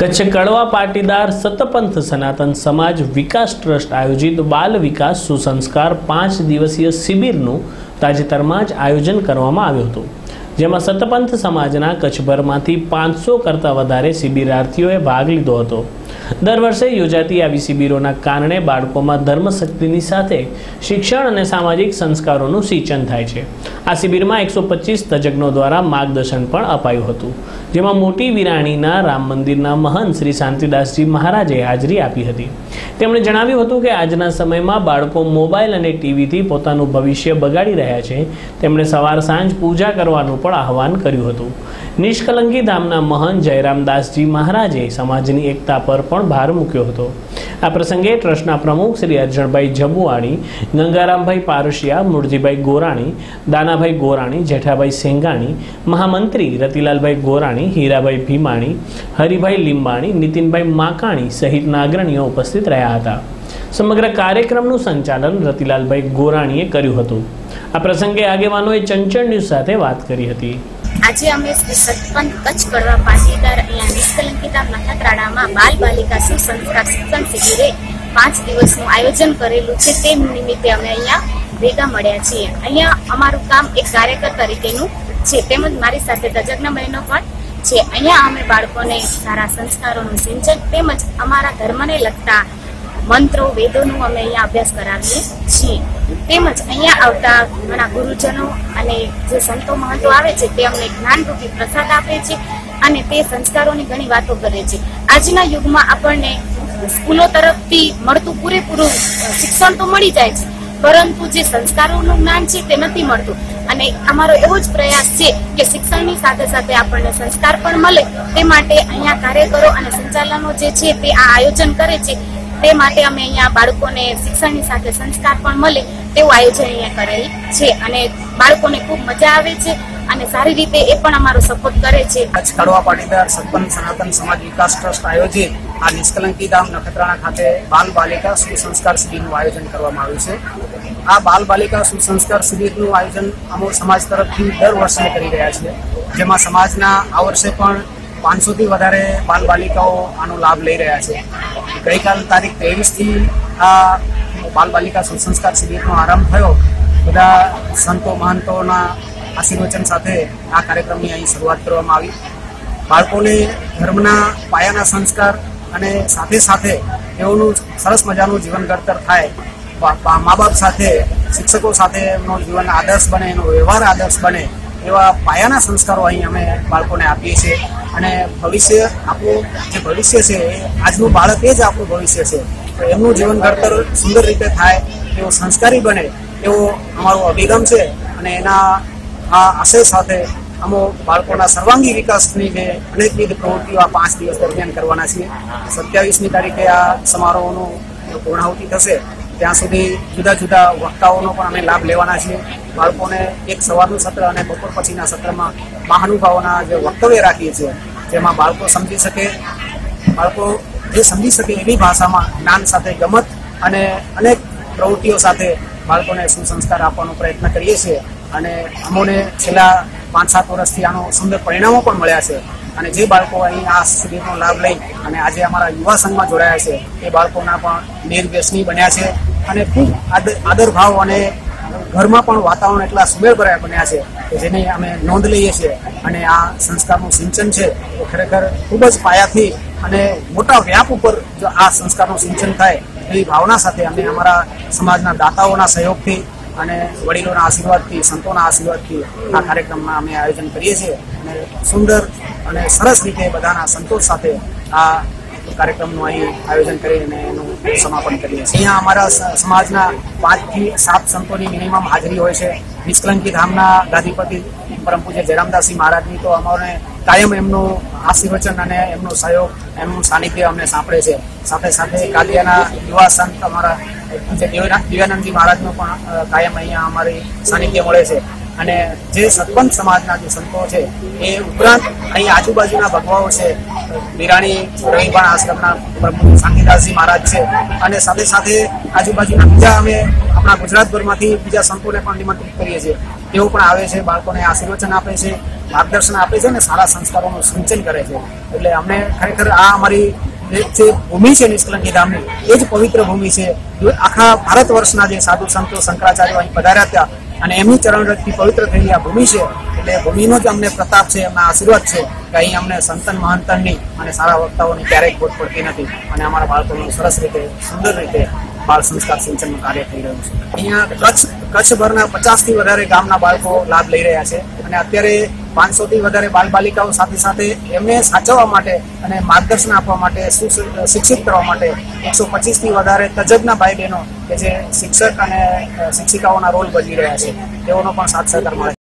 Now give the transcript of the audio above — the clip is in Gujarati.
કચ્છ કડવા પાટીદાર સતપંથ સનાતન સમાજ વિકાસ ટ્રસ્ટ આયોજિત બાલ વિકાસ સુસંસ્કાર પાંચ દિવસીય શિબિરનું તાજેતરમાં જ આયોજન કરવામાં આવ્યું હતું. જેમાં સતપંથ સમાજના કચ્છભરમાંથી પાંચસો કરતાં વધારે શિબિરાર્થીઓએ ભાગ લીધો હતો. દર વર્ષે યોજાતી આવી શિબિરોના કારણે બાળકોમાં ધર્મશક્તિની સાથે શિક્ષણ અને સામાજિક સંસ્કારોનું સિંચન થાય છે. આ શિબિરમાં એકસો પચીસ તજજ્ઞો દ્વારા માર્ગદર્શન પણ અપાયું હતું, જેમાં મોટી વિરાણીના રામ મંદિરના મહંત શ્રી શાંતિદાસજી મહારાજે હાજરી આપી હતી. તેમણે જણાવ્યું હતું કે આજના સમયમાં બાળકો મોબાઈલ અને ટીવીથી પોતાનું ભવિષ્ય બગાડી રહ્યા છે. તેમણે સવાર સાંજ પૂજા કરવાનું પણ આહવાન કર્યું હતું. નિષ્કલંકી ધામના મહંત જયરામદાસજી મહારાજે સમાજની એકતા પર પણ ભાર મૂક્યો હતો. આ પ્રસંગે ટ્રસ્ટના પ્રમુખ શ્રી અર્જણભાઈ જબુવાણી ગંગારામભાઈ પારસિયા, મૂળજીભાઈ ગોરાણી, દાનાભાઈ ગોરાણી, જેઠાભાઈ સેંગાણી, મહામંત્રી રતિલાલભાઈ ગોરાણી, હીરાભાઈ ભીમાણી, હરિભાઈ લીંબાણી, નીતિનભાઈ માકાણી સહિતના અગ્રણીઓ ઉપસ્થિત રહ્યા હતા. સમગ્ર કાર્યક્રમનું સંચાલન રતિલાલભાઈ ગોરાણીએ કર્યું હતું. આ પ્રસંગે આગેવાનોએ ચંચળ ન્યૂઝ સાથે વાત કરી હતી. આજે અમે શ્રી સતપંથ કચ્છ કડવા પાટીદાર અહીંયા નિષ્કલંકિતા નખત્રાણામાં બાલ બાલિકા સુસંસ્કાર શિક્ષણ શિબિરે પાંચ દિવસનું આયોજન કરેલું છે. તે નિમિત્તે અમે અહીંયા ભેગા મળ્યા છીએ. અહીંયા અમારું કામ એક કાર્યકર તરીકેનું છે. તેમજ મારી સાથે તજજ્ઞ બહેનો પણ છે. અહીંયા અમે બાળકોને સારા સંસ્કારોનું સિંચન તેમજ અમારા ધર્મને લગતા મંત્રો, વેદોનું અમે અહીંયા અભ્યાસ કરાવીએ છીએ. તેમજ અહીંયા આવતા ઘણા ગુરુજનો અને જે સંતો મહંતો આવે છે, તે અમને જ્ઞાનરૂપી પ્રસાદ આપે છે અને તે સંસ્કારોની ઘણી વાતો કરે છે. આજના યુગમાં આપણને સ્કૂલો તરફથી મળતું પૂરેપૂરું શિક્ષણ તો મળી જાય છે, પરંતુ જે સંસ્કારોનું જ્ઞાન છે તે નથી મળતું. અને અમારો એવો જ પ્રયાસ છે કે શિક્ષણની સાથે સાથે આપણને સંસ્કાર પણ મળે. તે માટે અહીંયા કાર્યકરો અને સંચાલનો જે છે તે આ આયોજન કરે છે. તે માટે અમે અહીંયા બાળકોને શિક્ષણની સાથે સંસ્કાર પણ મળે તેવું આયોજન અહીંયા કરેલ છે. અને બાળકોને ખૂબ મજા આવે છે અને સારી રીતે એ પણ અમારો સપોર્ટ કરે છે. કચ્છ કડવા પાટીદાર સત્પન સનાતન સમાજ વિકાસ ટ્રસ્ટ આયોજિત આ નિષ્કલંકી ધામ નખત્રાણા ખાતે બાલ બાલિકા સુસંસ્કાર શિબિરનું આયોજન કરવામાં આવ્યું છે. આ બાલ બાલિકા સુસંસ્કાર શિબિરનું આયોજન અમો સમાજ તરફથી દર વર્ષે કરી રહ્યા છે. જેમાં સમાજના આ વર્ષે પણ પાંચસોથી વધારે બાલ બાલિકાઓ આનો લાભ લઈ રહ્યા છે. ગઈકાલ તારીખ ત્રેવીસથી આ બાલ બાલિકા સુસંસ્કાર શિબિરનો આરંભ થયો. બધા સંતો, મહંતોના આશીર્વચન સાથે આ કાર્યક્રમની અહીં શરૂઆત કરવામાં આવી. બાળકોને ધર્મના પાયાના સંસ્કાર અને સાથે સાથે તેઓનું સરસ મજાનું જીવન ઘડતર થાય. મા બાપ સાથે, શિક્ષકો સાથે એમનો જીવન આદર્શ બને, એનો વ્યવહાર આદર્શ બને. એવા પાયાના સંસ્કારો અહીં અમે બાળકોને આપીએ છીએ. અને ભવિષ્ય આપણું, જે ભવિષ્ય છે, એ આજનું બાળક એ જ આપણું ભવિષ્ય છે. તો એમનું જીવન ઘડતર સુંદર રીતે થાય એવો સંસ્કારી બને એવો અમારો અભિગમ છે અને એના આ આશય સાથે અમો બાળકોના સર્વાંગી વિકાસની જે અનેકવિધ પ્રવૃત્તિઓ આ પાંચ દિવસ દરમિયાન કરવાના છીએ. સત્યાવીસમી તારીખે આ સમારોહનું પૂર્ણાહુતિ થશે. ત્યાં સુધી જુદા જુદા વક્તાઓનો પણ અમે લાભ લેવાના છીએ. બાળકોને એક સવારનું સત્ર અને બપોર પછીના સત્રમાં મહાનુભાવોના જે વક્તવ્ય રાખીએ છીએ, જેમાં બાળકો સમજી શકે, બાળકો જે સમજી શકે એવી ભાષામાં જ્ઞાન સાથે ગમત અને અનેક પ્રવૃત્તિઓ સાથે બાળકોને સુસંસ્કાર આપવાનો પ્રયત્ન કરીએ છીએ. અને અમોને છેલ્લા પાંચ સાત વર્ષથી આનો સુંદર પરિણામો પણ મળ્યા છે. અને જે બાળકો અહીં આ શિબિરનો લાભ લઈ અને આજે અમારા યુવા સંઘમાં જોડાયા છે, એ બાળકોના પણ નિર્વ્યસની બન્યા છે. અને ખૂબ આદર ભાવ અને ઘરમાં પણ વાતાવરણ એટલા સુમેળભર્યા બન્યા છે કે જેની અમે નોંધ લઈએ છીએ. અને આ સંસ્કારનું સિંચન છે એ ખરેખર ખૂબ જ પાયાથી અને મોટા વ્યાપ ઉપર જો આ સંસ્કારનું સિંચન થાય, એવી ભાવના સાથે અમે અમારા સમાજના દાતાઓના સહયોગથી અને વડીલોના આશીર્વાદથી, સંતોના આશીર્વાદથી આ કાર્યક્રમમાં અમે આયોજન કરીએ છીએ. અને સુંદર અને સરસ રીતે બધાના સંતોષ સાથે આ કાર્યક્રમનું અહીં આયોજન કરીને એનું સમાપન કરીએ છીએ. અહીંયા અમારા સમાજના પાંચથી સાત સંતોની મિનિમમ હાજરી હોય છે. નિષ્કલંકી ધામના ગાદીપતિ પરમ પૂજ્ય જયરામદાસજી મહારાજની તો અમારે કાયમ એમનું આશીર્વચન અને એમનો સહયોગ, એમનું સાનિધ્ય અમને સાંપડે છે. સાથે સાથે કાલિયાના યુવા સંત અમારા પૂજ્ય દિવ્યાનંદજી મહારાજનો પણ કાયમ અહીંયા અમારી સાનિધ્ય મળે છે. અને જે સતપંથ સમાજના જે સંતો છે, એ ઉપરાંત અહીં આજુબાજુના ભગવાઓ છે વિરાણી રવિભાણ આશ્રમના પ્રભુ સાંગીદાસજી મહારાજ છે. અને સાથે સાથે આજુબાજુના બીજા અમે આપણા ગુજરાતભરમાંથી બીજા સંતોને પણ નિમંત્રિત કરીએ છીએ. તેઓ પણ આવે છે, બાળકોને આશીર્વચન આપે છે, માર્ગદર્શન આપે છે અને સારા સંસ્કારોનું સિંચન કરે છે. એટલે અમને ખરેખર આ અમારી જે ભૂમિ છે નિષ્કલંકી ધામની, એ જ પવિત્ર ભૂમિ છે. આખા ભારત વર્ષના જે સાધુ સંતો શંકરાચાર્ય અહીં પધાર્યા હતા અને એમની ચરણરજથી પવિત્ર થયેલી આ ભૂમિ છે. એટલે ભૂમિનો જ અમને પ્રતાપ છે, એમના આશીર્વાદ છે કે અહીં અમને સંતન મહંતનની અને સારા વક્તાઓની ક્યારેય ખોટ પડતી નથી અને અમારા બાળકોનું સરસ રીતે, સુંદર રીતે બાળ સંસ્કાર સિંચનનું કાર્ય થઈ રહ્યું છે. અહીંયા કચ્છ, કચ્છભરના પચાસથી વધારે ગામના બાળકો લાભ લઈ રહ્યા છે અને અત્યારે પાંચસોથી વધારે બાલ બાલિકાઓ સાથે સાથે એમને સાચવવા માટે અને માર્ગદર્શન આપવા માટે શિક્ષિત કરવા માટે એકસો પચીસથી વધારે તજજ્ઞ ભાઈ બહેનો કે જે શિક્ષક અને શિક્ષિકાઓના રોલ ભજવી રહ્યા છે. તેઓનો પણ સાથ સહકાર મળે.